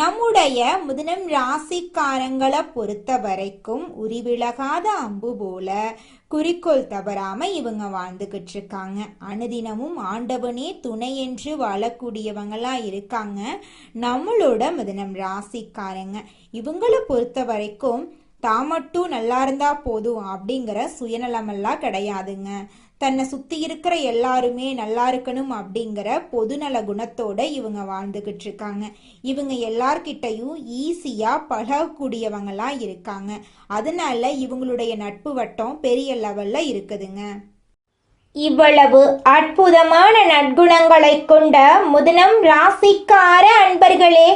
நம்முடைய முதனம் ராசிக்காரங்களை பொறுத்த வரைக்கும் உரிவிலகாத அம்பு போல குறிக்கோள் தவறாம இவங்க வாழ்ந்துகிட்டு இருக்காங்க. அனுதினமும் ஆண்டவனே துணை என்று வாழக்கூடியவங்களா இருக்காங்க. நம்மளோட மிதனம் ராசிக்காரங்க. இவங்களை பொறுத்த வரைக்கும் தான் மட்டும் நல்லா இருந்தா போதும் அப்படிங்கிற சுயநலமெல்லாம் கிடையாதுங்க. தன்னை சுத்தி இருக்கிற எல்லாருமே நல்லா இருக்கணும் அப்படிங்கிற பொதுநல குணத்தோட இவங்க வாழ்ந்துகிட்டு இருக்காங்க. இவங்க எல்லார்கிட்டையும் ஈஸியா பழகக்கூடியவங்களா இருக்காங்க. அதனால இவங்களுடைய நட்பு வட்டம் பெரிய லெவல்ல இருக்குதுங்க. இவ்வளவு அற்புதமான நற்குணங்களை கொண்ட முதனம் ராசிக்கார அன்பர்களே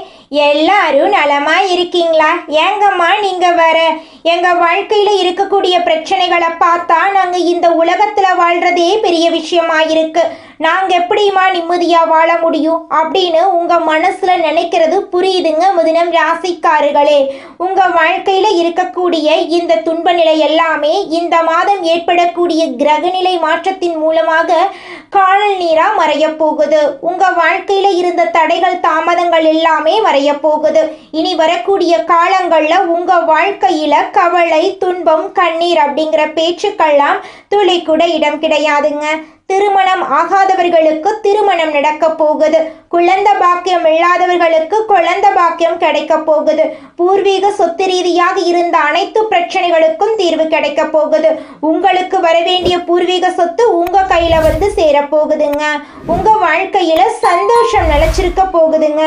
எல்லாரும் நலமா இருக்கீங்களா? ஏங்கம்மா நீங்க வர எங்க வாழ்க்கையில இருக்கக்கூடிய பிரச்சனைகளை பார்த்தா நாங்க இந்த உலகத்துல வாழ்றதே பெரிய விஷயமா இருக்கு நாங்க எப்படிமா நிம்மதியா வாழ முடியும்? அப்படின்னு உங்க மனசுல நினைக்கிறது புரியுதுங்க முதினம் ராசிக்காரர்களே. உங்க வாழ்க்கையில இருக்கக்கூடிய இந்த துன்ப நிலை எல்லாமே இந்த மாதம் ஏற்படக்கூடிய கிரகநிலை மாற்றத்தின் மூலமாக காணல் நீரா மறைய போகுது. உங்க வாழ்க்கையில இருந்த தடைகள் தாமதங்கள் எல்லாமே மறைய போகுது. இனி வரக்கூடிய காலங்கள்ல உங்க வாழ்க்கையில கவலை துன்பம் கண்ணீர் அப்படிங்கிற பேச்சுக்கள்லாம் துளி கூட இடம் கிடையாதுங்க. திருமணம் ஆகாதவர்களுக்கு திருமணம் நடக்க போகுது. குழந்த பாக்கியம் இல்லாதவர்களுக்கு குழந்த பாக்கியம் கிடைக்க போகுது. பூர்வீக சொத்து ரீதியாக இருந்த அனைத்து பிரச்சனைகளுக்கும் தீர்வு கிடைக்க போகுது. உங்களுக்கு வரவேண்டிய பூர்வீக சொத்து உங்க கையில வந்து சேரப்போகுதுங்க உங்க வாழ்க்கையில சந்தோஷம் நிலைச்சிருக்க போகுதுங்க.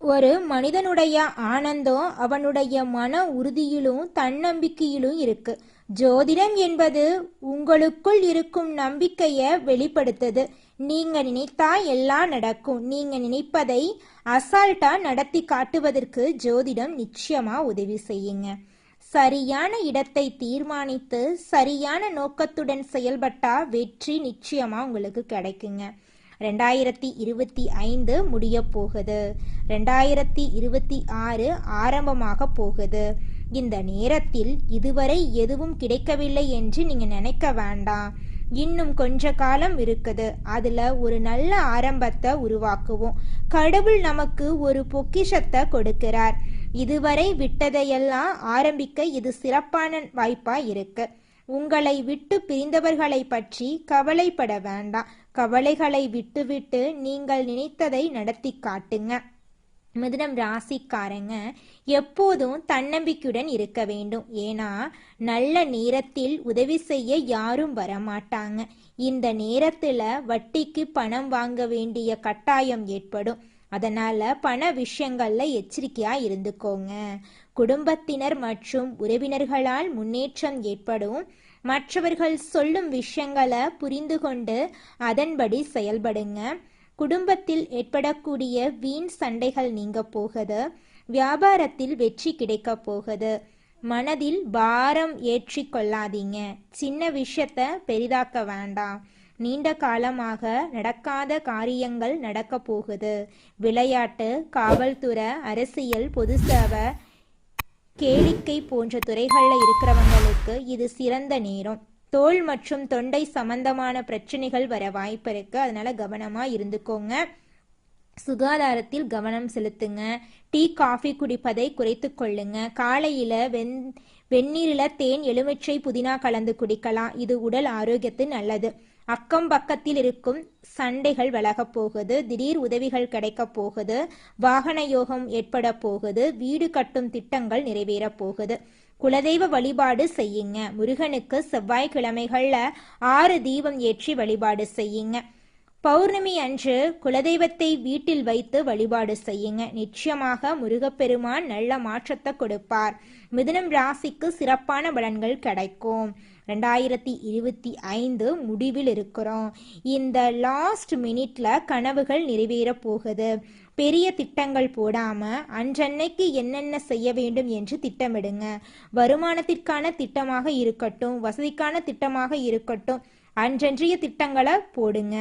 ஒரு மனிதனுடைய ஆனந்தம் அவனுடைய மன உறுதியிலும் தன்னம்பிக்கையிலும் இருக்குது ஜோதிடம் என்பது உங்களுக்குள் இருக்கும் நம்பிக்கையை வெளிப்படுத்துது. நீங்க நினைத்தா எல்லாம் நடக்கும். நீங்க நினைப்பதை அசால்ட்டா நடத்தி காட்டுவதற்கு ஜோதிடம் நிச்சயமா உதவி செய்யுங்க. சரியான இடத்தை தீர்மானித்து சரியான நோக்கத்துடன் செயல்பட்டா வெற்றி நிச்சயமா உங்களுக்கு கிடைக்குங்க. ரெண்டாயிரத்தி இருபத்தி ஐந்து முடிய போகுது. ரெண்டாயிரத்தி இருபத்தி ஆறு ஆரம்பமாக போகுது. இந்த நேரத்தில் இதுவரை எதுவும் கிடைக்கவில்லை என்று நீங்கள் நினைக்க வேண்டாம். இன்னும் கொஞ்ச காலம் இருக்குது. அதில் ஒரு நல்ல ஆரம்பத்தை உருவாக்குவோம். கடவுள் நமக்கு ஒரு பொக்கிஷத்தை கொடுக்கிறார். இதுவரை விட்டதையெல்லாம் ஆரம்பிக்க இது சிறப்பான வாய்ப்பாக இருக்கு. உங்களை விட்டு பிரிந்தவர்களை பற்றி கவலைப்பட வேண்டாம். கவலைகளை விட்டுவிட்டு நீங்கள் நினைத்ததை நடத்தி காட்டுங்க. மிதுனம் ராசிக்காரங்க எப்போதும் தன்னம்பிக்கையுடன் இருக்க வேண்டும். ஏன்னா நல்ல நேரத்தில் உதவி செய்ய யாரும் வரமாட்டாங்க. இந்த நேரத்தில் வட்டிக்கு பணம் வாங்க வேண்டிய கட்டாயம் ஏற்படும். அதனால பண விஷயங்கள்ல எச்சரிக்கையா இருந்துக்கோங்க. குடும்பத்தினர் மற்றும் உறவினர்களால் முன்னேற்றம் ஏற்படும். மற்றவர்கள் சொல்லும் விஷயங்களை புரிந்து கொண்டு அதன்படி செயல்படுங்க. குடும்பத்தில் ஏற்படக்கூடிய வீண் சண்டைகள் நீங்க போகுது. வியாபாரத்தில் வெற்றி கிடைக்க போகுது. மனதில் பாரம் ஏற்றி கொள்ளாதீங்க. சின்ன விஷயத்த பெரிதாக்க வேண்டாம். நீண்ட காலமாக நடக்காத காரியங்கள் நடக்க போகுது. விளையாட்டு காவல்துறை அரசியல் பொது சேவை கேளிக்கை போன்ற துறைகளில் இருக்கிறவங்களுக்கு இது சிறந்த நேரம். தோல் மற்றும் தொண்டை சம்பந்தமான பிரச்சனைகள் வர வாய்ப்பு இருக்கு. அதனால கவனமா இருந்துக்கோங்க. சுகாதாரத்தில் கவனம் செலுத்துங்க. டீ காஃபி குடிப்பதை குறைத்து கொள்ளுங்க. காலையில வெண் வெந்நீரில் தேன் எலுமிச்சை புதினா கலந்து குடிக்கலாம். இது உடல் ஆரோக்கியத்து நல்லது. அக்கம் பக்கத்தில் இருக்கும் சண்டைகள் விலகப் போகுது. திடீர் உதவிகள் கிடைக்கப் போகுது. வாகன யோகம் ஏற்பட போகுது. வீடு கட்டும் திட்டங்கள் நிறைவேறப் போகுது. குலதெய்வ வழிபாடு செய்யுங்க. முருகனுக்கு செவ்வாய்க்கிழமைகளில் ஆறு தீபம் ஏற்றி வழிபாடு செய்யுங்க. பௌர்ணமி அன்று குலதெய்வத்தை வீட்டில் வைத்து வழிபாடு செய்யுங்க. நிச்சயமாக முருகப்பெருமான் நல்ல மாற்றத்தை கொடுப்பார். மிதுனம் ராசிக்கு சிறப்பான பலன்கள் கிடைக்கும். ரெண்டாயிரத்தி இருபத்தி ஐந்து முடிவில் இருக்கிறோம். இந்த லாஸ்ட் மினிட்ல கனவுகள் நிறைவேற போகுது. பெரிய திட்டங்கள் போடாம அன்றன்னைக்கு என்னென்ன செய்ய வேண்டும் என்று திட்டமிடுங்க. வருமானத்திற்கான திட்டமாக இருக்கட்டும் வசதிக்கான திட்டமாக இருக்கட்டும் அன்றன்றைய திட்டங்களை போடுங்க.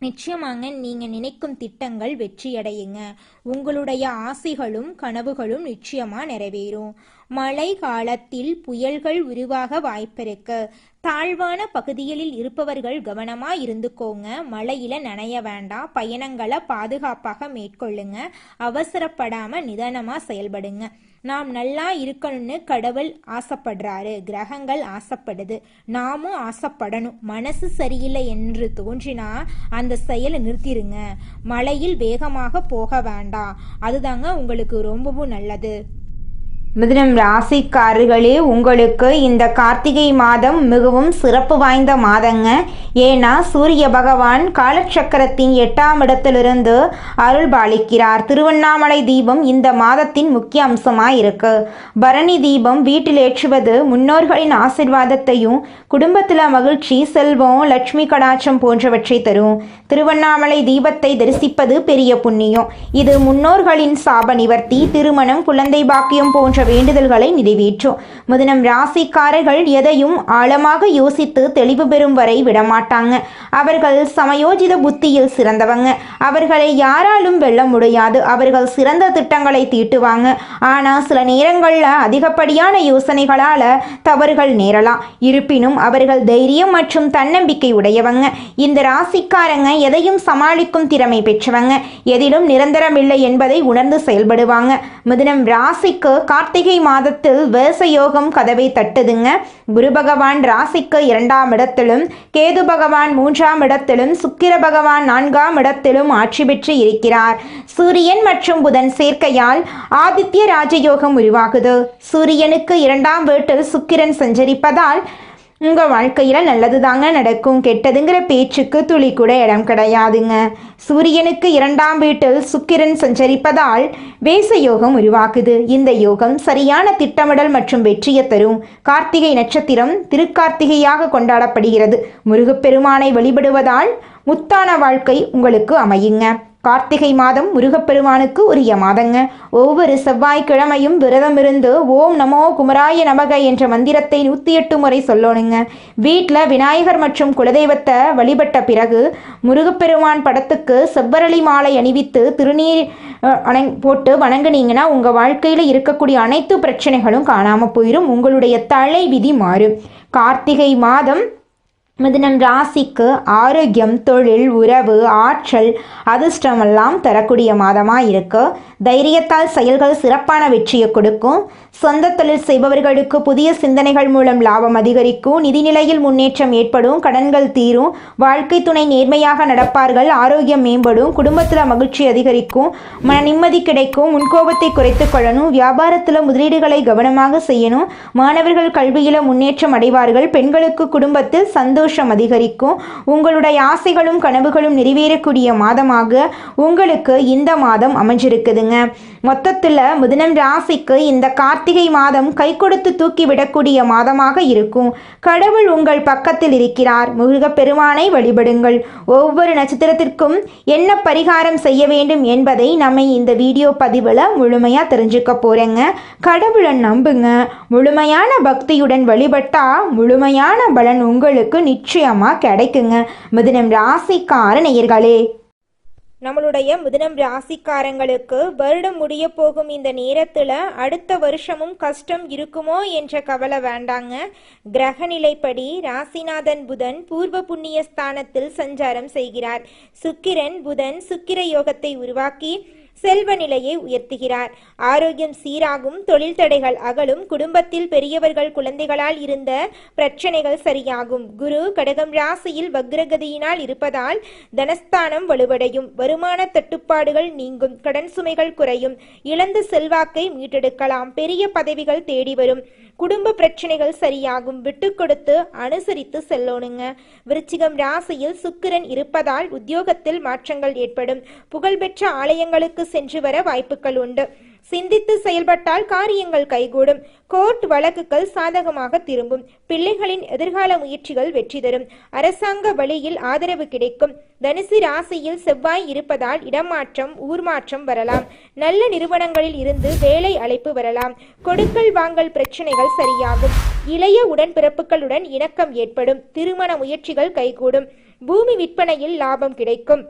நிச்சயமாங்க நீங்க நினைக்கும் திட்டங்கள் வெற்றியடையுங்க. உங்களுடைய ஆசைகளும் கனவுகளும் நிச்சயமா நிறைவேறும். மழை காலத்தில் புயல்கள் உருவாக வாய்ப்பிருக்கு. தாழ்வான பகுதிகளில் இருப்பவர்கள் கவனமா இருந்துக்கோங்க. மழையில நனைய வேண்டாம். பயணங்களை பாதுகாப்பாக மேற்கொள்ளுங்க. அவசரப்படாம நிதானமா செயல்படுங்க. நாம் நல்லா இருக்கணும்னு கடவுள் ஆசைப்படுறாரு. கிரகங்கள் ஆசைப்படுது. நாமும் ஆசைப்படணும். மனசு சரியில்லை என்று தோன்றினா அந்த செயலை நிறுத்திடுங்க மழையில் வேகமாக போக வேண்டாம். அதுதாங்க உங்களுக்கு ரொம்பவும் நல்லது. மிதுனம் ராசிக்காரர்களே உங்களுக்கு இந்த கார்த்திகை மாதம் மிகவும் சிறப்பு வாய்ந்த மாதங்க. ஏன்னா சூரிய பகவான் காலச்சக்கரத்தின் எட்டாம் இடத்திலிருந்து அருள் பாலிக்கிறார். திருவண்ணாமலை தீபம் இந்த மாதத்தின் முக்கிய அம்சமாக இருக்கு. பரணி தீபம் வீட்டில் ஏற்றுவது முன்னோர்களின் ஆசிர்வாதத்தையும் குடும்பத்தில் மகிழ்ச்சி செல்வம் லட்சுமி கடாட்சம் போன்றவற்றை தரும். திருவண்ணாமலை தீபத்தை தரிசிப்பது பெரிய புண்ணியம். இது முன்னோர்களின் சாப நிவர்த்தி திருமணம் குழந்தை பாக்கியம் போன்ற வேண்டுதல்களை நிறைவேற்றும். முதனம் ராசிக்காரர்கள் எதையும் ஆழமாக யோசித்து தெளிவு பெறும் வரை விடமாட்டாங்க. அவர்கள் சமயோஜித புத்தியில் சிறந்தவங்க. அவர்களை யாராலும் வெல்ல முடியாது. அவர்கள் சிறந்த திட்டங்களை தீட்டுவாங்க. ஆனால் சில நேரங்களில் அதிகப்படியான யோசனைகளால் தவறுகள் நேரலாம். இருப்பினும் அவர்கள் தைரியம் மற்றும் தன்னம்பிக்கை உடையவங்க. இந்த ராசிக்காரங்க எதையும் சமாளிக்கும் திறமை பெற்றவங்க. எதிலும் நிரந்தரமில்லை என்பதை உணர்ந்து செயல்படுவாங்க. மிதுனம் ராசிக்கு கார்த்திகை மாதத்தில் வேசயோகம் கதவை தட்டுதுங்க. குரு பகவான் ராசிக்கு இரண்டாம் இடத்திலும் கேது பகவான் மூன்றாம் இடத்திலும் சுக்கிர பகவான் நான்காம் இடத்திலும் ஆட்சி பெற்று இருக்கிறார். சூரியன் மற்றும் புதன் சேர்க்கையால் ஆதித்ய ராஜயோகம் உருவாகுது. சூரியனுக்கு இரண்டாம் வீட்டில் சுக்கிரன் சஞ்சரிப்பதால் உங்கள் வாழ்க்கையில் நல்லது தாங்க நடக்கும். கெட்டதுங்கிற பேச்சுக்கு துளி கூட இடம் கிடையாதுங்க. சூரியனுக்கு இரண்டாம் வீட்டில் சுக்கிரன் சஞ்சரிப்பதால் வேச யோகம் உருவாக்குது. இந்த யோகம் சரியான திட்டமிடல் மற்றும் வெற்றியை தரும். கார்த்திகை நட்சத்திரம் திருக்கார்த்திகையாக கொண்டாடப்படுகிறது. முருகப்பெருமானை வழிபடுவதால் முத்தான வாழ்க்கை உங்களுக்கு அமையுங்க. கார்த்திகை மாதம் முருகப்பெருமானுக்கு உரிய மாதங்க. ஒவ்வொரு செவ்வாய்க்கிழமையும் விரதமிருந்து ஓம் நமோ குமராய நமக என்ற மந்திரத்தை நூற்றி எட்டு முறை சொல்லணுங்க. வீட்டில் விநாயகர் மற்றும் குலதெய்வத்தை வழிபட்ட பிறகு முருகப்பெருமான் படத்துக்கு செவ்வரளி மாலை அணிவித்து திருநீர் அணங் போட்டு வணங்குனீங்கன்னா உங்கள் வாழ்க்கையில் இருக்கக்கூடிய அனைத்து பிரச்சனைகளும் காணாமல் போயிடும் உங்களுடைய தலை விதி மாறும் கார்த்திகை மாதம் மிதனம் ராசிக்கு ஆரோக்கியம் தொழில் உறவு ஆற்றல் அதிர்ஷ்டமெல்லாம் தரக்கூடிய மாதமாக இருக்கு தைரியத்தால் செயல்கள் சிறப்பான வெற்றியை கொடுக்கும். சொந்த தொழில் செய்பவர்களுக்கு புதிய சிந்தனைகள் மூலம் லாபம் அதிகரிக்கும். நிதிநிலையில் முன்னேற்றம் ஏற்படும். கடன்கள் தீரும். வாழ்க்கை துணை நேர்மையாக நடப்பார்கள். ஆரோக்கியம் மேம்படும். குடும்பத்தில் மகிழ்ச்சி அதிகரிக்கும். மன நிம்மதி கிடைக்கும். முன்கோபத்தை குறைத்துக் கொள்ளணும். வியாபாரத்தில் முதலீடுகளை கவனமாக செய்யணும். மாணவர்கள் கல்வியில் முன்னேற்றம் அடைவார்கள். பெண்களுக்கு குடும்பத்தில் சந்தோஷம் அதிகரிக்கும். உங்களுடைய ஆசைகளும் கனவுகளும் நிறைவேறக்கூடிய மாதமாக உங்களுக்கு இந்த மாதம் அமைஞ்சிருக்குதுங்க. மொத்தத்தில் மிதுனம் ராசிக்கு இந்த கார்த்திகை மாதம் கை கொடுத்து தூக்கி விடக்கூடிய மாதமாக இருக்கும். கடவுள் உங்கள் பக்கத்தில் இருக்கிறார். முருகப்பெருமானை வழிபடுங்கள். ஒவ்வொரு நட்சத்திரத்திற்கும் என்ன பரிகாரம் செய்ய வேண்டும் என்பதை நம்ம இந்த வீடியோ பதிவில் முழுமையாக தெரிஞ்சுக்க போகிறேங்க கடவுளை நம்புங்க. முழுமையான பக்தியுடன் வழிபட்டால் முழுமையான பலன் உங்களுக்கு நிச்சயமாக கிடைக்குங்க. மிதுனம் ராசிக்கார நேயர்களே. நம்மளுடைய மிதுனம் ராசிக்காரங்களுக்கு வருடம் முடிய போகும் இந்த நேரத்துல அடுத்த வருஷமும் கஷ்டம் இருக்குமோ என்ற கவலை வேண்டாங்க. கிரகநிலைப்படி ராசிநாதன் புதன் பூர்வ புண்ணிய ஸ்தானத்தில் சஞ்சாரம் செய்கிறார். சுக்கிரன் புதன் சுக்கிர யோகத்தை உருவாக்கி செல்வ நிலையை உயர்த்துகிறார். ஆரோக்கியம் சீராகும் தொழில் தடைகள் அகலும் குடும்பத்தில் பெரியவர்கள் குழந்தைகளால் இருந்த பிரச்சனைகள் சரியாகும். குரு கடகம் ராசியில் வக்ரகதியினால் இருப்பதால் தனஸ்தானம் வலுவடையும். வருமான தட்டுப்பாடுகள் நீங்கும் கடன் சுமைகள் குறையும். இழந்த செல்வாக்கை மீட்டெடுக்கலாம். பெரிய பதவிகள் தேடி வரும். குடும்ப பிரச்சனைகள் சரியாகும் விட்டு கொடுத்து அனுசரித்து செல்லணுங்க. விருச்சிகம் ராசியில் சுக்கிரன் இருப்பதால் உத்தியோகத்தில் மாற்றங்கள் ஏற்படும். புகழ்பெற்ற ஆலயங்களுக்கு சென்று வர வாய்ப்புகள் உண்டு. சிந்தித்து செயல்பட்டால் காரியங்கள் கைகூடும். கோர்ட் வழக்குகள் சாதகமாக திரும்பும். பிள்ளைகளின் எதிர்கால முயற்சிகள் வெற்றி தரும். அரசாங்க வழியில் ஆதரவு கிடைக்கும். தனுசு ராசியில் செவ்வாய் இருப்பதால் இடமாற்றம் ஊர்மாற்றம் வரலாம். நல்ல நிறுவனங்களில் இருந்து வேலை அழைப்பு வரலாம். கொடுக்கல் வாங்கல் பிரச்சனைகள் சரியாகும். இளைய உடன்பிறப்புகளுடன் இணக்கம் ஏற்படும். திருமண முயற்சிகள் கைகூடும். பூமி விற்பனையில் லாபம் கிடைக்கும்.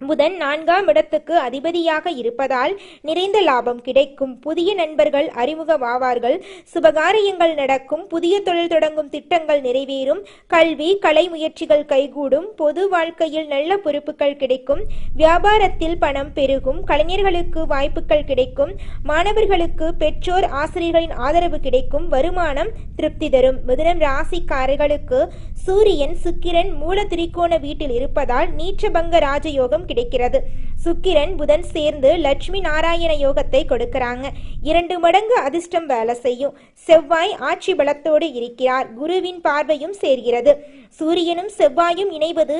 புதன் நான்காம் இடத்துக்கு அதிபதியாக இருப்பதால் நிறைந்த லாபம் கிடைக்கும். புதிய நண்பர்கள் அறிமுகமாவார்கள். சுபகாரியங்கள் நடக்கும். புதிய தொழில் தொடங்கும் திட்டங்கள் நிறைவேறும். கல்வி கலை முயற்சிகள் கைகூடும். பொது வாழ்க்கையில் நல்ல பொறுப்புகள் கிடைக்கும். வியாபாரத்தில் பணம் பெருகும். கலைஞர்களுக்கு வாய்ப்புகள் கிடைக்கும். மாணவர்களுக்கு பெற்றோர் ஆசிரியர்களின் ஆதரவு கிடைக்கும். வருமானம் திருப்தி தரும். மிதுனம் ராசிக்காரர்களுக்கு சூரியன் சுக்கிரன் மூல திரிகோண வீட்டில் இருப்பதால் நீச்சபங்க ராஜயோகம் கிடைக்கிறது. சுக்கிரன் புதன் சேர்ந்து லட்சுமி நாராயண யோகத்தை கொடுக்கறாங்க. இரண்டு மடங்கு அதிர்ஷ்டம் வேலை செய்யும். செவ்வாய் ஆட்சி பலத்தோடு இருக்கிறார். குருவின் பார்வையும் சேர்கிறது. சூரியனும் செவ்வாயும் இணைவது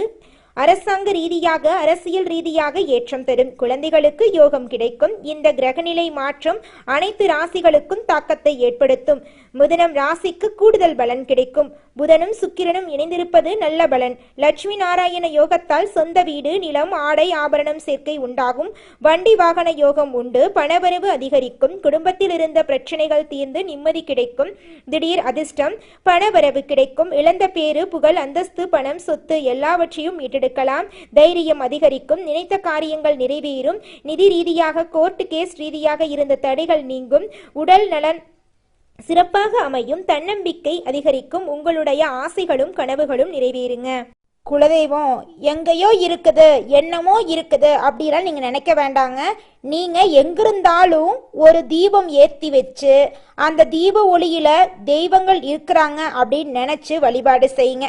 அரசாங்க ரீதியாக அரசியல் ரீதியாக ஏற்றம் தரும் குழந்தைகளுக்கு யோகம் கிடைக்கும். இந்த கிரகநிலை மாற்றம் அனைத்து ராசிகளுக்கும் தாக்கத்தை ஏற்படுத்தும். முதனம் ராசிக்கு கூடுதல் பலன் கிடைக்கும். புதனும் சுக்கிரனும் இணைந்திருப்பது நல்ல பலன். லட்சுமி நாராயண யோகத்தால் சொந்த வீடு நிலம் ஆடை ஆபரணம் சேர்க்கை உண்டாகும். வண்டி வாகன யோகம் உண்டு. பணவரவு அதிகரிக்கும். குடும்பத்தில் இருந்த பிரச்சனைகள் தீர்ந்து நிம்மதி கிடைக்கும். திடீர் அதிர்ஷ்டம் பணவரவு கிடைக்கும். இழந்த பேரு புகழ் அந்தஸ்து பணம் சொத்து எல்லாவற்றையும் மீட்டெடுக்கலாம் தைரியம் அதிகரிக்கும். நினைத்த காரியங்கள் நிறைவேறும். நிதி ரீதியாக கோர்ட்டு கேஸ் ரீதியாக இருந்த தடைகள் நீங்கும். உடல் நலன் சிறப்பாக அமையும். தன்னம்பிக்கை அதிகரிக்கும். உங்களுடைய ஆசைகளும் கனவுகளும் நிறைவேறுங்க. குலதெய்வம் எங்கேயோ இருக்குது என்னமோ இருக்குது அப்படிலாம் நீங்கள் நினைக்க வேண்டாங்க. நீங்கள் எங்கிருந்தாலும் ஒரு தீபம் ஏற்றி வச்சு அந்த தீப ஒளியில தெய்வங்கள் இருக்கிறாங்க அப்படின்னு நினச்சி வழிபாடு செய்யுங்க.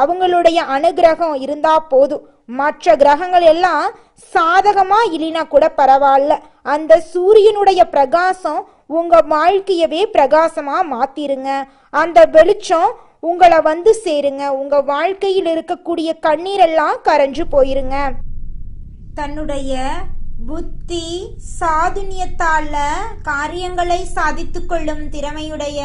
அவங்களுடைய அனுகிரகம் இருந்தா போதும். மற்ற கிரகங்கள் எல்லாம் சாதகமா இல்லைனா கூட பரவாயில்ல. அந்த சூரியனுடைய பிரகாசம் உங்க வாழ்க்கையவே பிரகாசமா மாத்திருங்க. அந்த வெளிச்சம் உங்களை வந்து சேருங்க. உங்க வாழ்க்கையில் இருக்கக்கூடிய கண்ணீரெல்லாம் கரைஞ்சு போயிருங்க. தன்னுடைய புத்தி சாதுன்யத்தால காரியங்களை சாதித்து கொள்ளும் திறமையுடைய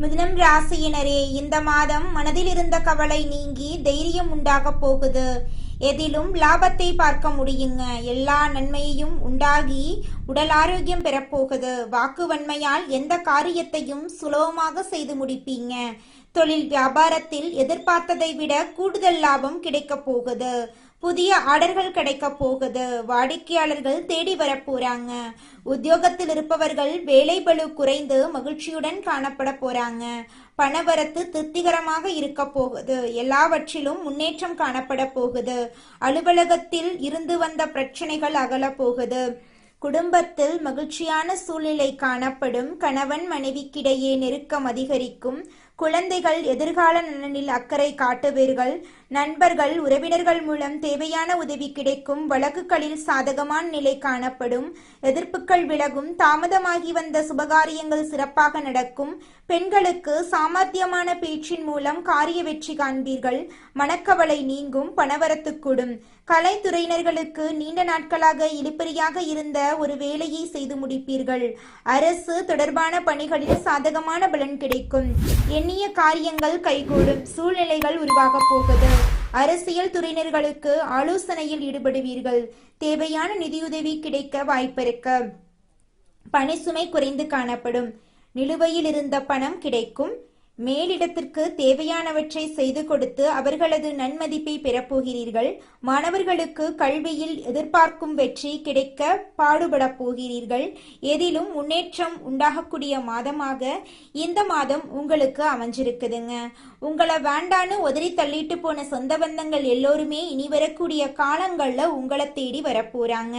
மிதுனம் ராசியினரே இந்த மாதம் மனதில் இருந்த கவலை நீங்கி தைரியம் உண்டாக போகுது. எதிலும் லாபத்தை பார்க்க முடியுங்க. எல்லா நன்மையையும் உண்டாகி உடல் ஆரோக்கியம் பெறப்போகுது. வாக்கு வன்மையால் எந்த காரியத்தையும் சுலபமாக செய்து முடிப்பீங்க. தொழில் வியாபாரத்தில் எதிர்பார்த்ததை விட கூடுதல் லாபம் கிடைக்கப் போகுது. புதிய ஆர்டர்கள் கிடைக்க போகுது. வாடிக்கையாளர்கள் தேடி வர போறாங்க. உத்தியோகத்தில் இருப்பவர்கள் வேலை பளு குறைந்து மகிழ்ச்சியுடன் காணப்பட போறாங்க. பணவரத்து திருப்திகரமாக இருக்க போகுது. எல்லாவற்றிலும் முன்னேற்றம் காணப்பட போகுது. அலுவலகத்தில் இருந்து வந்த பிரச்சனைகள் அகல போகுது. குடும்பத்தில் மகிழ்ச்சியான சூழ்நிலை காணப்படும். கணவன் மனைவிக்கிடையே நெருக்கம் அதிகரிக்கும். குழந்தைகள் எதிர்கால நலனில் அக்கறை காட்டுவீர்கள். நண்பர்கள் உறவினர்கள் மூலம் தேவையான உதவி கிடைக்கும். வழக்குகளில் சாதகமான நிலை காணப்படும். எதிர்ப்புகள் விலகும். தாமதமாகி வந்த சுபகாரியங்கள் சிறப்பாக நடக்கும். பெண்களுக்கு சாமர்த்தியமான பேச்சின் மூலம் காரிய வெற்றி காண்பீர்கள். மனக்கவலை நீங்கும். பணவரத்து கூடும். கலைத்துறையினர்களுக்கு நீண்ட நாட்களாக இழுபறியாக இருந்த ஒரு வேலையை செய்து முடிப்பீர்கள். அரசு தொடர்பான பணிகளில் சாதகமான பலன் கிடைக்கும். எண்ணிய காரியங்கள் கைகூடும். சூழ்நிலைகள் உருவாகப் போகுது. அரசியல் துறையினர்களுக்கு ஆலோசனையில் ஈடுபடுவீர்கள். தேவையான நிதியுதவி கிடைக்க வாய்ப்பிருக்க. பணிசுமை குறைந்து காணப்படும். நிலுவையில் இருந்த பணம் கிடைக்கும். மேலிடத்திற்கு தேவையானவற்றை செய்து கொடுத்து அவர்களது நன்மதிப்பை பெறப்போகிறீர்கள். மாணவர்களுக்கு கல்வியில் எதிர்பார்க்கும் வெற்றி கிடைக்க பாடுபடப் போகிறீர்கள். எதிலும் முன்னேற்றம் உண்டாகக்கூடிய மாதமாக இந்த மாதம் உங்களுக்கு அமைஞ்சிருக்குதுங்க. உங்களை வேண்டான்னு உதறி தள்ளிட்டு போன சொந்த பந்தங்கள் எல்லோருமே இனி வரக்கூடிய காலங்களில் உங்களை தேடி வரப்போறாங்க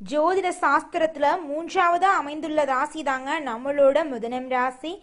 ஜோதிட சாஸ்திரத்துல மூன்றாவதாக அமைந்துள்ள ராசி தாங்க நம்மளோட முதனம் ராசி.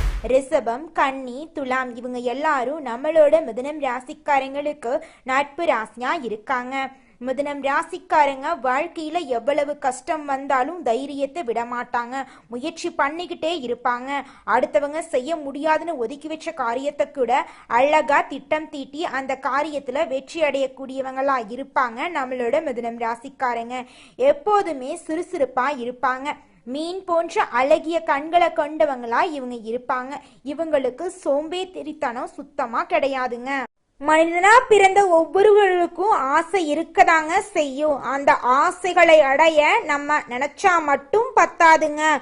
ரிஷபம் கன்னி துலாம் இவங்க எல்லாரும் நம்மளோட மிதுனம் ராசிக்காரங்களுக்கு நட்பு ராசியா இருக்காங்க. மிதனம் ராசிக்காரங்க வாழ்க்கையில எவ்வளவு கஷ்டம் வந்தாலும் தைரியத்தை விட மாட்டாங்க. முயற்சி பண்ணிக்கிட்டே இருப்பாங்க. அடுத்தவங்க செய்ய முடியாதுன்னு ஒதுக்கி வச்ச காரியத்தை கூட அழகா திட்டம் தீட்டி அந்த காரியத்துல வெற்றி அடையக்கூடியவங்களா இருப்பாங்க நம்மளோட மிதுனம் ராசிக்காரங்க. எப்போதுமே சுறுசுறுப்பா இருப்பாங்க. மீன் போன்ற அழகிய கண்களை கொண்டவங்களா இவங்க இருப்பாங்க. இவங்களுக்கு சோம்பேறித்தனம் சுத்தமா கிடையாதுங்க. மனிதனா பிறந்த ஒவ்வொருவருக்கும் ஆசை இருக்கதாங்க செய்யும். அந்த ஆசைகளை அடைய நம்ம நினைச்சா மட்டும் பத்தாதுங்க.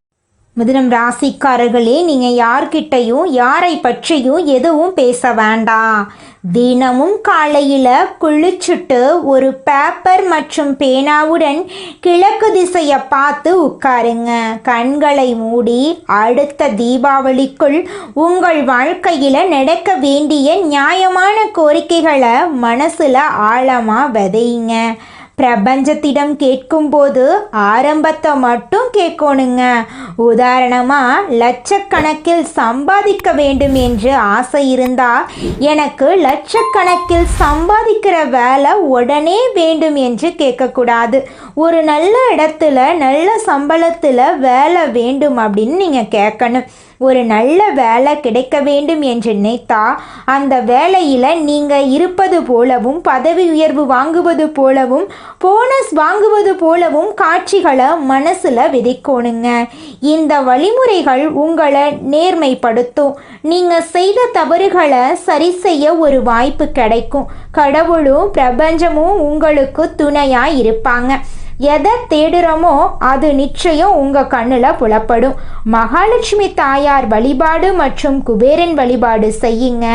மிதுனம் ராசிக்காரர்களே நீங்கள் யார்கிட்டையும் யாரை பற்றியும் எதுவும் பேச வேண்டாம். தினமும் காலையில் குளிச்சுட்டு ஒரு பேப்பர் மற்றும் பேனாவுடன் கிழக்கு திசையை பார்த்து உட்காருங்க. கண்களை மூடி அடுத்த தீபாவளிக்குள் உங்கள் வாழ்க்கையில் நடக்க வேண்டிய நியாயமான கோரிக்கைகளை மனசில் ஆழமாக விதையுங்க பிரபஞ்சத்திடம் கேட்கும்போது ஆரம்பத்தை மட்டும் கேட்கணுங்க. உதாரணமாக லட்சக்கணக்கில் சம்பாதிக்க வேண்டும் என்று ஆசை இருந்தா எனக்கு லட்சக்கணக்கில் சம்பாதிக்கிற வேலை உடனே வேண்டும் என்று கேட்கக்கூடாது. ஒரு நல்ல இடத்துல நல்ல சம்பளத்தில் வேலை வேண்டும் அப்படின்னு நீங்கள் கேட்கணும். ஒரு நல்ல வேலை கிடைக்க வேண்டும் என்று நினைத்தா அந்த வேலையில் நீங்கள் இருப்பது போலவும் பதவி உயர்வு வாங்குவது போலவும் போனஸ் வாங்குவது போலவும் காட்சிகளை மனசில் விதைக்கணுங்க. இந்த வழிமுறைகள் உங்களை நேர்மைப்படுத்தும். நீங்கள் செய்த தவறுகளை சரி செய்ய ஒரு வாய்ப்பு கிடைக்கும். கடவுளும் பிரபஞ்சமும் உங்களுக்கு துணையாக இருப்பாங்க. எதை தேடுறோமோ அது நிச்சயம் உங்கள் கண்ணில் புலப்படும். மகாலட்சுமி தாயார் வழிபாடு மற்றும் குபேரன் வழிபாடு செய்யுங்க.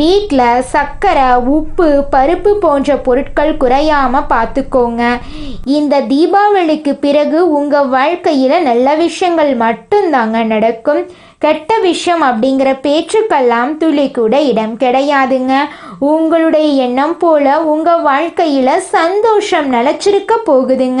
வீட்டில் சர்க்கரை உப்பு பருப்பு போன்ற பொருட்கள் குறையாமல் பார்த்துக்கோங்க இந்த தீபாவளிக்கு பிறகு உங்கள் வாழ்க்கையில் நல்ல விஷயங்கள் மட்டும்தாங்க நடக்கும். கெட்ட விஷயம் அப்படிங்கிற பேச்சுக்கெல்லாம் துளி கூட இடம் கிடையாதுங்க. உங்களுடைய எண்ணம் போல உங்கள் வாழ்க்கையில் சந்தோஷம் நிலச்சிருக்க போகுதுங்க.